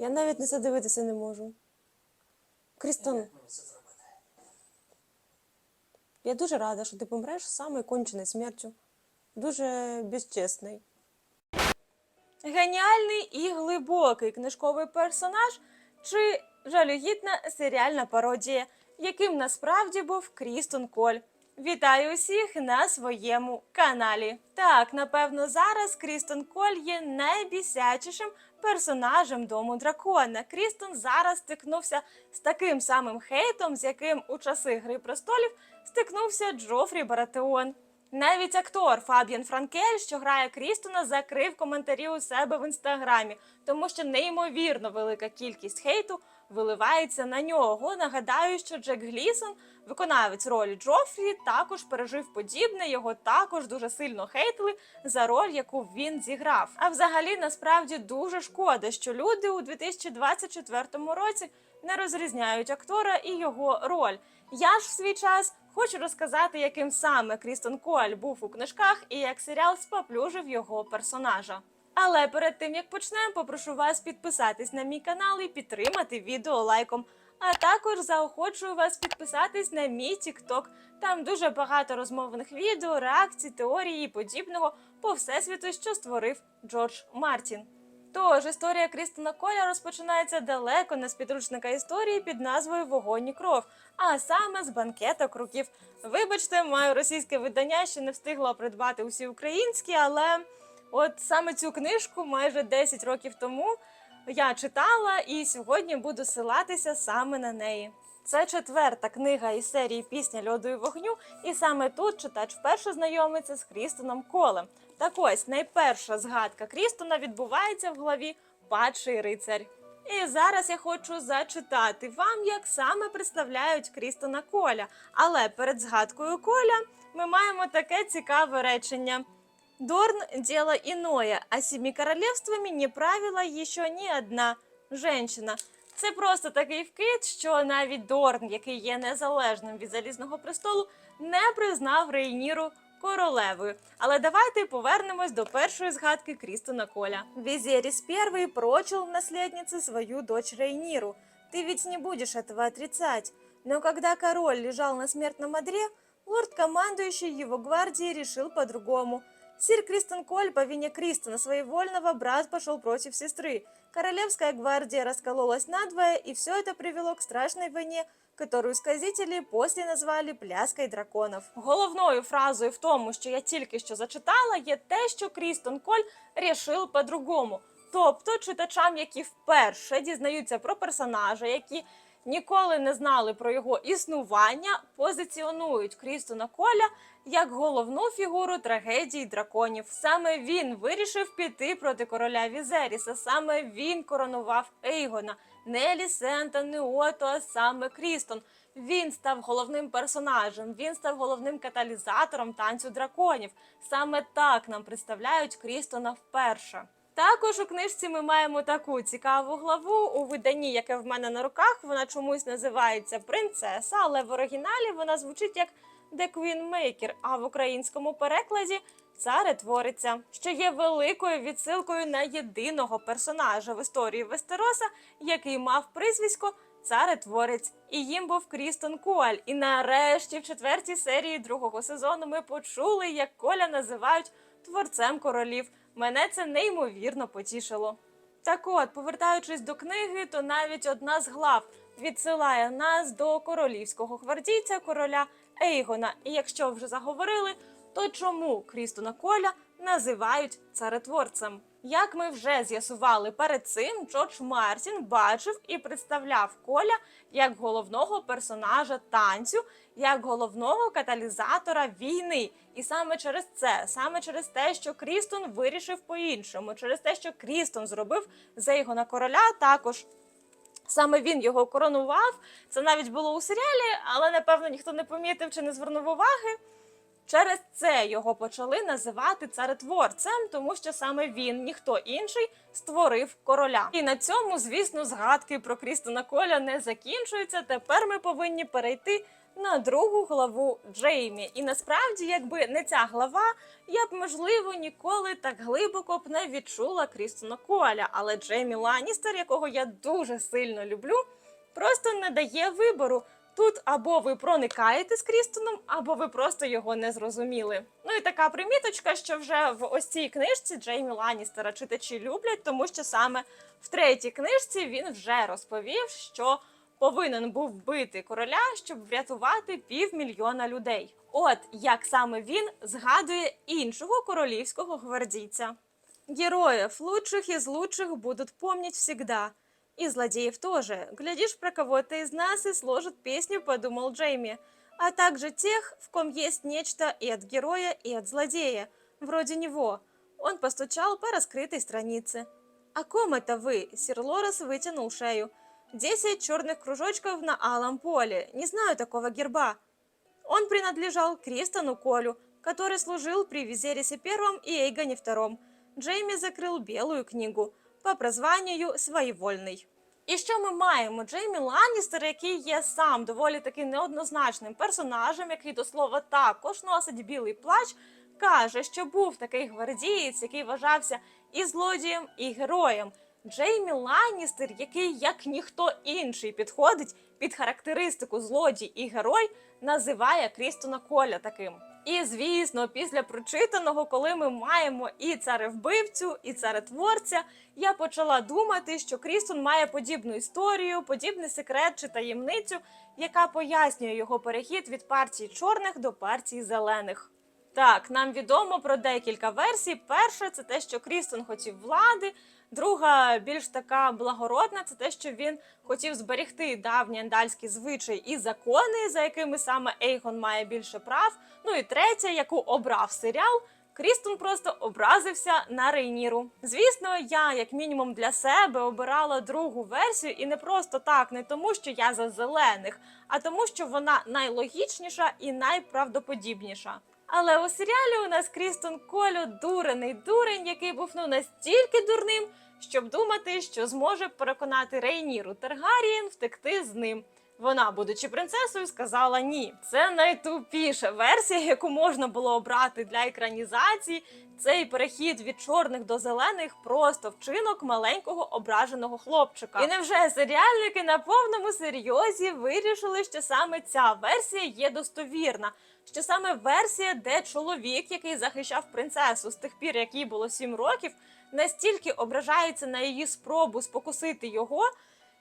Я навіть на це дивитися не можу. Крістон, я дуже рада, що ти помреш саме конченою смертю. Дуже безчесний. Геніальний і глибокий книжковий персонаж чи жалюгідна серіальна пародія, яким насправді був Крістон Коль. Вітаю усіх на своєму каналі. Так, напевно, зараз Крістон Коль є найбісячішим персонажем дому дракона. Крістон зараз стикнувся з таким самим хейтом, з яким у часи Гри престолів стикнувся Джофрі Баратеон. Навіть актор Фабіан Франкель, що грає Крістона, закрив коментарі у себе в інстаграмі, тому що неймовірно велика кількість хейту виливається на нього. Нагадаю, що Джек Глісон, виконавець ролі Джофрі, також пережив подібне. Його також дуже сильно хейтили за роль, яку він зіграв. А взагалі, насправді дуже шкода, що люди у 2024 році не розрізняють актора і його роль. Я ж в свій час хочу розказати, яким саме Крістон Коаль був у книжках і як серіал споплюжив його персонажа. Але перед тим як почнемо, попрошу вас підписатись на мій канал і підтримати відео лайком. А також заохочую вас підписатись на мій TikTok. Там дуже багато розмовних відео, реакцій, теорії і подібного по всесвіту, що створив Джордж Мартін. Тож історія Крістона Коля розпочинається далеко не з підручника історії під назвою Вогонь і кров, а саме з банкеток руків. Вибачте, маю російське видання, ще не встигла придбати усі українські, але от саме цю книжку майже 10 років тому я читала і сьогодні буду силатися саме на неї. Це четверта книга із серії Пісня льоду і вогню, і саме тут читач вперше знайомиться з Крістоном Колем. Так ось найперша згадка Крістона відбувається в главі Падший рицарь. І зараз я хочу зачитати вам, як саме представляють Крістона Коля. Але перед згадкою Коля ми маємо таке цікаве речення. Дорн – дело иное, а семи королевствами не правила еще ні одна женщина. Це просто такий вкид, що навіть Дорн, який є незалежним від залізного престолу, не признав Рейніру королевою. Але давайте повернемось до першої згадки Крістона Коля. Візеріс I прочил в наследнице свою дочь Рейниру. Ты ведь не будешь этого отрицать. Но когда король лежал на смертном одре, лорд-командующий его гвардии решил по-другому. Сир Кристен Коль по вине Кристона своевольного брат пошел против сестры. Королевская гвардия раскололась надвое, и все это привело к страшной войне, которую сказители после назвали пляской драконов. Головною фразою в тому, що я тільки що зачитала, є те, що Крістон Коль рішив по-другому. Тобто читачам, які вперше дізнаються про персонажа, які ніколи не знали про його існування, позиціонують Крістона Коля як головну фігуру трагедії драконів. Саме він вирішив піти проти короля Візеріса. Саме він коронував Ейгона. Не Лісента, не Ото, а саме Крістон. Він став головним персонажем, він став головним каталізатором танцю драконів. Саме так нам представляють Крістона вперше. Також у книжці ми маємо таку цікаву главу у виданні, яке в мене на руках. Вона чомусь називається Принцеса, але в оригіналі вона звучить як The Queen Maker, а в українському перекладі царетвориця, що є великою відсилкою на єдиного персонажа в історії Вестероса, який мав прізвисько Царетворець, і їм був Крістон Коаль. І нарешті, в четвертій серії другого сезону, ми почули, як Коля називають творцем королів. Мене це неймовірно потішило. Так от, повертаючись до книги, то навіть одна з глав відсилає нас до королівського гвардійця короля Ейгона. І якщо вже заговорили, то чому Крістона Коля називають царетворцем? Як ми вже з'ясували перед цим, Джордж Мартін бачив і представляв Коля як головного персонажа танцю, як головного каталізатора війни. І саме через це, саме через те, що Крістон вирішив по-іншому, через те, що Крістон зробив Зейгона короля, також Саме він його коронував. Це навіть було у серіалі, але напевно ніхто не помітив чи не звернув уваги. Через це його почали називати царетворцем, тому що саме він, ніхто інший, створив короля. І на цьому, звісно, згадки про Крістона Коля не закінчуються. Тепер ми повинні перейти на другу главу Джеймі. І насправді, якби не ця глава, я б можливо ніколи так глибоко б не відчула Крістона Коля. Але Джеймі Ланністер, якого я дуже сильно люблю, просто не дає вибору. Тут або ви проникаєте з Крістоном, або ви просто його не зрозуміли. Ну і така приміточка, що вже в ось цій книжці Джеймі Ланністера читачі люблять, тому що саме в третій книжці він вже розповів, що повинен був вбити короля, щоб врятувати півмільйона людей. От як саме він згадує іншого королівського гвардійця. Героев лучших из лучших будут помнить всегда. И злодеев тоже. Глядишь, про кого-то из нас и сложат песню, подумал Джейми. А также тех, в ком есть нечто и от героя, и от злодея. Вроде него. Он постучал по раскрытой странице. «О ком это вы?» Сир Лорес вытянул шею. «Десять черных кружочков на алом поле. Не знаю такого герба». Он принадлежал Кристону Колю, который служил при Визерисе Первом и Эйгоне Втором. Джеймі закрив білу книгу по прозванню «Своєвольний». І що ми маємо? Джеймі Ланністер, який є сам доволі таки неоднозначним персонажем, який до слова також носить білий плащ, каже, що був такий гвардієць, який вважався і злодієм, і героєм. Джеймі Ланністер, який як ніхто інший підходить під характеристику злодій і герой, називає Крістона Коля таким. І звісно, після прочитаного, коли ми маємо і царевбивцю, і царетворця, я почала думати, що Крістон має подібну історію, подібний секрет чи таємницю, яка пояснює його перехід від партії чорних до партії зелених. Так, нам відомо про декілька версій. Перша це те, що Крістон хотів влади. Друга, більш така благородна, це те, що він хотів зберегти давні андальські звичаї і закони, за якими саме Ейгон має більше прав. Ну і третя, яку обрав серіал. Крістон просто образився на Рейніру. Звісно, я, як мінімум, для себе обирала другу версію, і не просто так, не тому, що я за зелених, а тому, що вона найлогічніша і найправдоподібніша. Але у серіалі у нас Крістон Колю дурений дурень, який був ну настільки дурним, щоб думати, що зможе переконати Рейніру Таргарієн втекти з ним. Вона, будучи принцесою, сказала ні. Це найтупіша версія, яку можна було обрати для екранізації. Цей перехід від чорних до зелених просто вчинок маленького ображеного хлопчика. І невже серіальники на повному серйозі вирішили, що саме ця версія є достовірна? Що саме версія, де чоловік, який захищав принцесу з тих пір, як їй було сім років, настільки ображається на її спробу спокусити його,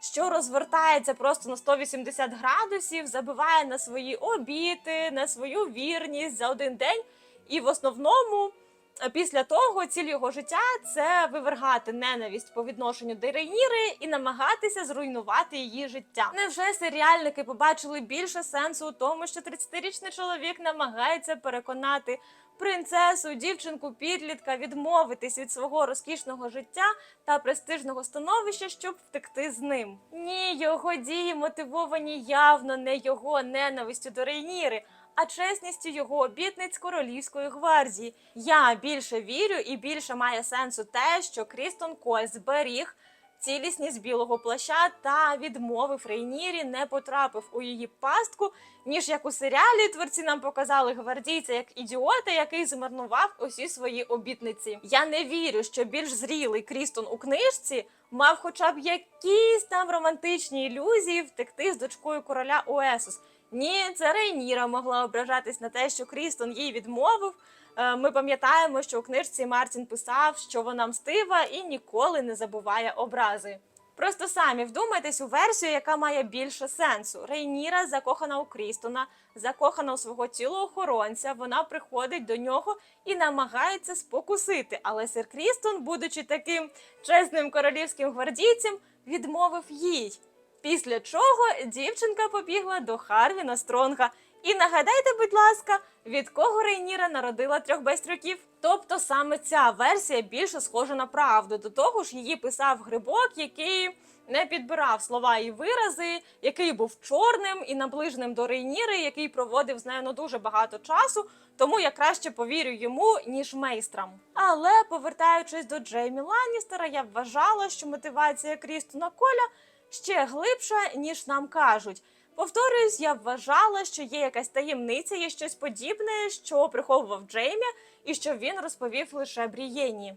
що розвертається просто на 180 градусів, забиває на свої обіти, на свою вірність за один день, і в основному. Після того ціль його життя це вивергати ненависть по відношенню до Рейніри і намагатися зруйнувати її життя. Невже серіальники побачили більше сенсу у тому, що 30-річний чоловік намагається переконати принцесу, дівчинку, підлітка відмовитись від свого розкішного життя та престижного становища, щоб втекти з ним? Ні, його дії мотивовані явно не його ненавистю до Рейніри а чесністю його обітниць королівської гвардії. Я більше вірю і більше має сенсу те, що Крістон Коль зберіг цілісність білого плаща та відмовив Рейнірі, не потрапив у її пастку, ніж як у серіалі творці нам показали гвардійця як ідіота, який змарнував усі свої обітниці. Я не вірю, що більш зрілий Крістон у книжці мав хоча б якісь там романтичні ілюзії втекти з дочкою короля Уесус. Ні, це Рейніра могла ображатись на те, що Крістон їй відмовив. Е, Ми пам'ятаємо, що у книжці Мартін писав, що вона мстива і ніколи не забуває образи. Просто самі вдумайтесь у версію, яка має більше сенсу. Рейніра закохана у Крістона, закохана у свого тілоохоронця. Вона приходить до нього і намагається спокусити. Але сир Крістон, будучи таким чесним королівським гвардійцем, відмовив їй. Після чого дівчинка побігла до Харвіна Стронга. І нагадайте, будь ласка, від кого Рейніра народила трьох байстрюків? Тобто саме ця версія більше схожа на правду. До того ж, її писав грибок, який не підбирав слова і вирази, який був чорним і наближеним до Рейніри, який проводив з нею ну, дуже багато часу. Тому я краще повірю йому, ніж мейстрам. Але повертаючись до Джеймі Ланністера, я вважала, що мотивація Крістона Коля ще глибша, ніж нам кажуть. Повторюсь, я вважала, що є якась таємниця, є щось подібне, що приховував Джеймі, і що він розповів лише Брієні.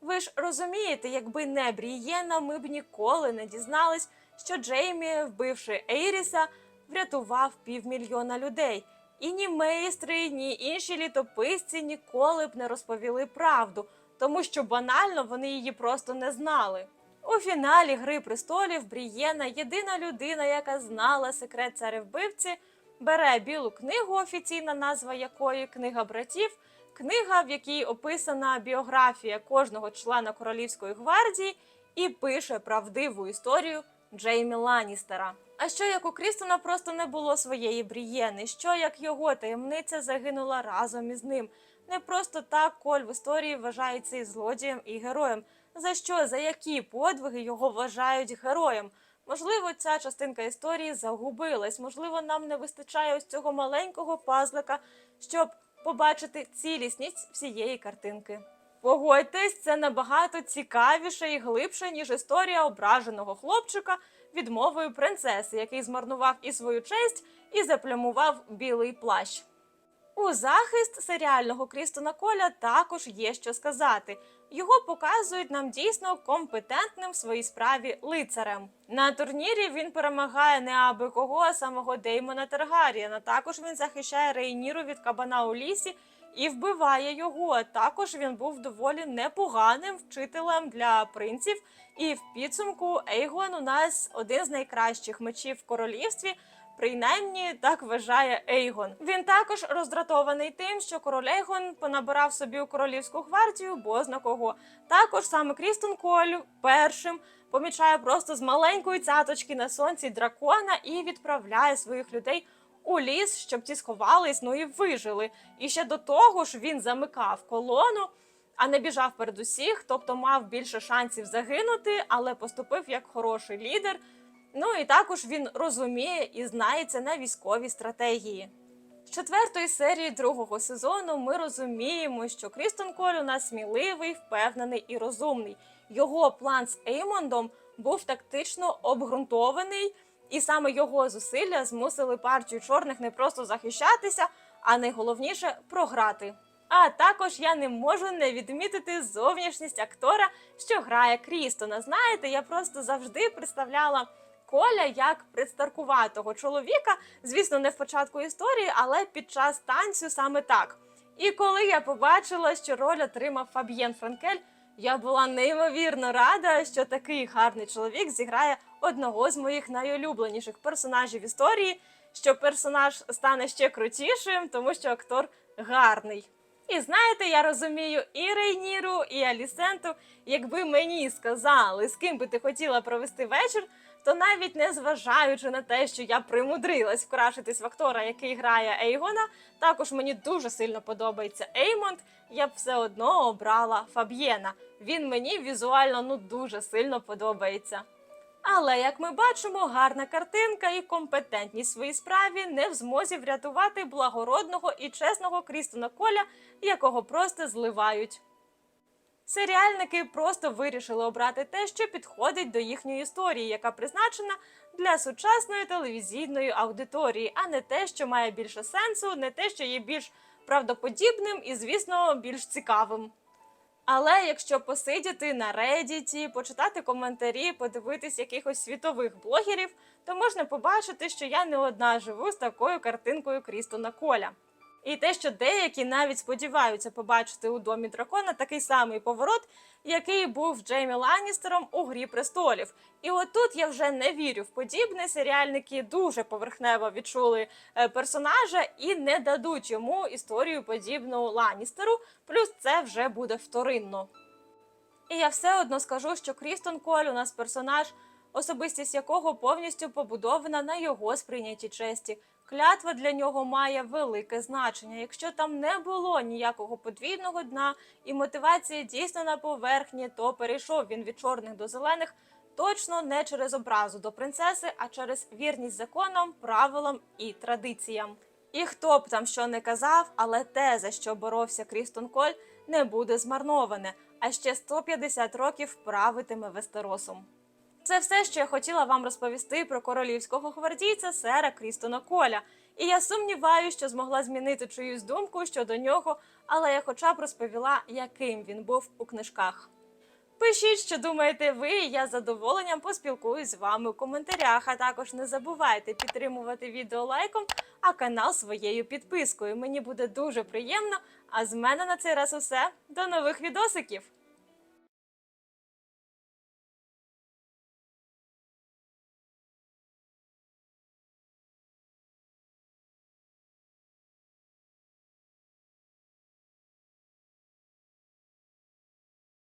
Ви ж розумієте, якби не Брієна, ми б ніколи не дізнались, що Джеймі, вбивши Ейріса, врятував півмільйона людей. І ні майстри, ні інші літописці ніколи б не розповіли правду, тому що банально вони її просто не знали. У фіналі Гри престолів Брієна, єдина людина, яка знала секрет царевбивці, бере білу книгу, офіційна назва якої книга братів, книга, в якій описана біографія кожного члена королівської гвардії, і пише правдиву історію Джеймі Ланністера. А що як у Крістона просто не було своєї Брієни? Що як його таємниця загинула разом із ним? Не просто так Коль в історії вважається і злодієм, і героєм. За що, за які подвиги його вважають героєм? Можливо, ця частинка історії загубилась. Можливо, нам не вистачає ось цього маленького пазлика, щоб побачити цілісність всієї картинки. Погодьтесь, це набагато цікавіше і глибше, ніж історія ображеного хлопчика відмовою принцеси, який змарнував і свою честь, і заплямував білий плащ. У захист серіального Крістона Коля також є що сказати. Його показують нам дійсно компетентним в своїй справі лицарем. На турнірі він перемагає не аби кого, а самого Деймона Таргарієна. Також він захищає Рейніру від кабана у лісі і вбиває його. Також він був доволі непоганим вчителем для принців. І в підсумку Ейгон у нас один з найкращих мечів в королівстві. Принаймні так вважає Ейгон. Він також роздратований тим, що король Ейгон понабирав собі у королівську гвардію, бо зна кого. Також саме Крістон Коль першим помічає просто з маленької цяточки на сонці дракона і відправляє своїх людей у ліс, щоб ті сховались, ну і вижили. І ще до того ж він замикав колону. А не біжав перед усіх, тобто мав більше шансів загинути, але поступив як хороший лідер. Ну і також він розуміє і знається на військовій стратегії. З четвертої серії другого сезону ми розуміємо, що Крістон Коль у нас сміливий, впевнений і розумний. Його план з Еймондом був тактично обґрунтований, і саме його зусилля змусили партію чорних не просто захищатися, а найголовніше програти. А також я не можу не відмітити зовнішність актора, що грає Крістона. Знаєте, я просто завжди представляла Коля як предстаркуватого чоловіка, звісно, не в початку історії, але під час танцю саме так. І коли я побачила, що роль отримав Фаб'єн Франкель, я була неймовірно рада, що такий гарний чоловік зіграє одного з моїх найулюбленіших персонажів історії, що персонаж стане ще крутішим, тому що актор гарний. І знаєте, я розумію і Рейніру, і Алісенту. Якби мені сказали, з ким би ти хотіла провести вечір, то навіть не зважаючи на те, що я примудрилась вкрашитись в актора, який грає Ейгона, також мені дуже сильно подобається Еймонд. Я б все одно обрала Фаб'єна. Він мені візуально ну дуже сильно подобається. Але як ми бачимо, гарна картинка і компетентність своїй справі не в змозі врятувати благородного і чесного Крістона Коля, якого просто зливають. Серіальники просто вирішили обрати те, що підходить до їхньої історії, яка призначена для сучасної телевізійної аудиторії, а не те, що має більше сенсу, не те, що є більш правдоподібним і, звісно, більш цікавим. Але якщо посидіти на Reddit, почитати коментарі, подивитись якихось світових блогерів, то можна побачити, що я не одна живу з такою картинкою Крістона Коля. І те, що деякі навіть сподіваються побачити у домі дракона такий самий поворот, який був Джеймі Ланністером у Грі престолів. І отут я вже не вірю в подібне. Серіальники дуже поверхнево відчули е, персонажа і не дадуть йому історію подібну Ланністеру. Плюс це вже буде вторинно. І я все одно скажу, що Крістон Коль у нас персонаж, особистість якого повністю побудована на його сприйнятті честі. Клятва для нього має велике значення. Якщо там не було ніякого подвійного дна і мотивація дійсно на поверхні, то перейшов він від чорних до зелених точно не через образу до принцеси, а через вірність законам, правилам і традиціям. І хто б там що не казав, але те, за що боровся Крістон Коль, не буде змарноване, а ще 150 років правитиме Вестеросом. Це все, що я хотіла вам розповісти про королівського гвардійця сера Крістона Коля. І я сумніваюся, що змогла змінити чиюсь думку щодо нього, але я хоча б розповіла, яким він був у книжках. Пишіть, що думаєте ви, і я з задоволенням поспілкуюсь з вами у коментарях. А також не забувайте підтримувати відео лайком, а канал своєю підпискою. Мені буде дуже приємно. А з мене на цей раз усе. До нових відосиків!